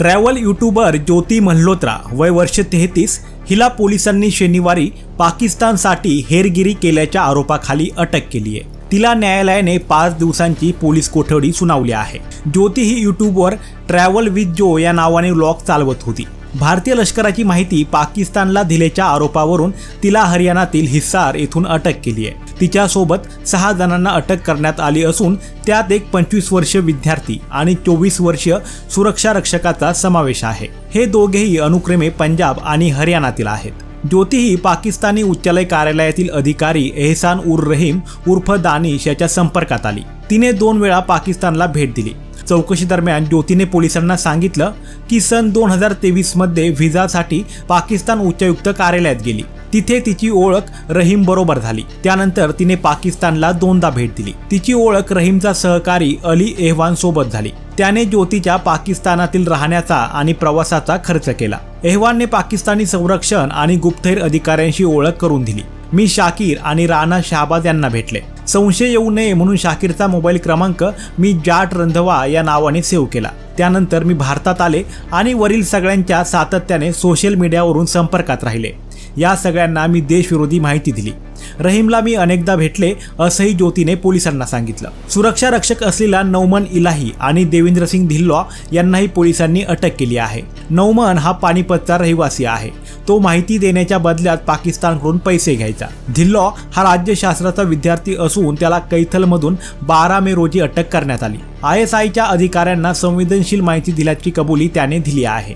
Travel YouTuber ज्योती मल्होत्रा वय वर्ष तेहतीस हिला पोलिसांनी शनिवारी पाकिस्तानसाठी हेरगिरी केल्याच्या आरोपाखाली अटक केली आहे. तिला न्यायालयाने पाच दिवसांची पोलीस कोठडी सुनावली आहे. ज्योती ही युट्यूबवर ट्रॅव्हल विथ जो या नावाने व्लॉग चालवत होती. भारतीय लष्कराची माहिती पाकिस्तानला दिल्याच्या आरोपावरून तिला हरियाणातील हिस्सार येथून अटक केली आहे. तिच्यासोबत सहा जणांना अटक करण्यात आली असून त्यात एक पंचवीस वर्ष विद्यार्थी आणि चोवीस वर्ष सुरक्षा रक्षकाचा समावेश आहे. हे दोघेही अनुक्रमे पंजाब आणि हरियाणातील आहेत. ज्योती ही पाकिस्तानी उच्चालय कार्यालयातील अधिकारी एहसान उर रहीम उर्फ दानिश याच्या संपर्कात आली. तिने दोन वेळा पाकिस्तानला भेट दिली. चौकशी दरम्यान ज्योतीने पोलिसांना सांगितलं की सन दोन हजार तेवीसमध्ये पाकिस्तान उच्चायुक्त कार्यालयात गेली. तिथे तिची ओळख रहीम बरोबर झाली. त्यानंतर तिने पाकिस्तानला दोनदा भेट दिली. तिची ओळख रहीमचा सहकारी अली एहवान सोबत झाली. त्याने ज्योतीच्या पाकिस्तानातील राहण्याचा आणि प्रवासाचा खर्च केला. एहवानने पाकिस्तानी संरक्षण आणि गुप्तहेर अधिकाऱ्यांशी ओळख करून दिली. मी शाकीर आणि राणा शहाबाज यांना भेटले. संशय येऊ नये म्हणून शाकीरचा मोबाईल क्रमांक मी जाट रंधवा या नावाने सेव्ह केला. त्यानंतर मी भारतात आले आणि वरील सगळ्यांच्या सातत्याने सोशल मीडियावरून संपर्कात राहिले. या सगळ्यांना मी देशविरोधी माहिती दिली. रहीमला मी अनेकदा भेटले असंही ज्योतीने पोलिसांना सांगितलं. सुरक्षा रक्षक असलेला नौमन इलाही आणि देवेंद्र सिंग धिल्लॉ यांनाही पोलिसांनी अटक केली आहे. नौमन हा पानिपतचा रहिवासी आहे. तो माहिती देण्याच्या बदल्यात पाकिस्तानकडून पैसे घ्यायचा. धिल्लॉ हा राज्यशास्त्राचा विद्यार्थी असून त्याला कैथलमधून बारा मे रोजी अटक करण्यात आली. आय एस आयच्या अधिकाऱ्यांना संवेदनशील माहिती दिल्याची कबुली त्याने दिली आहे.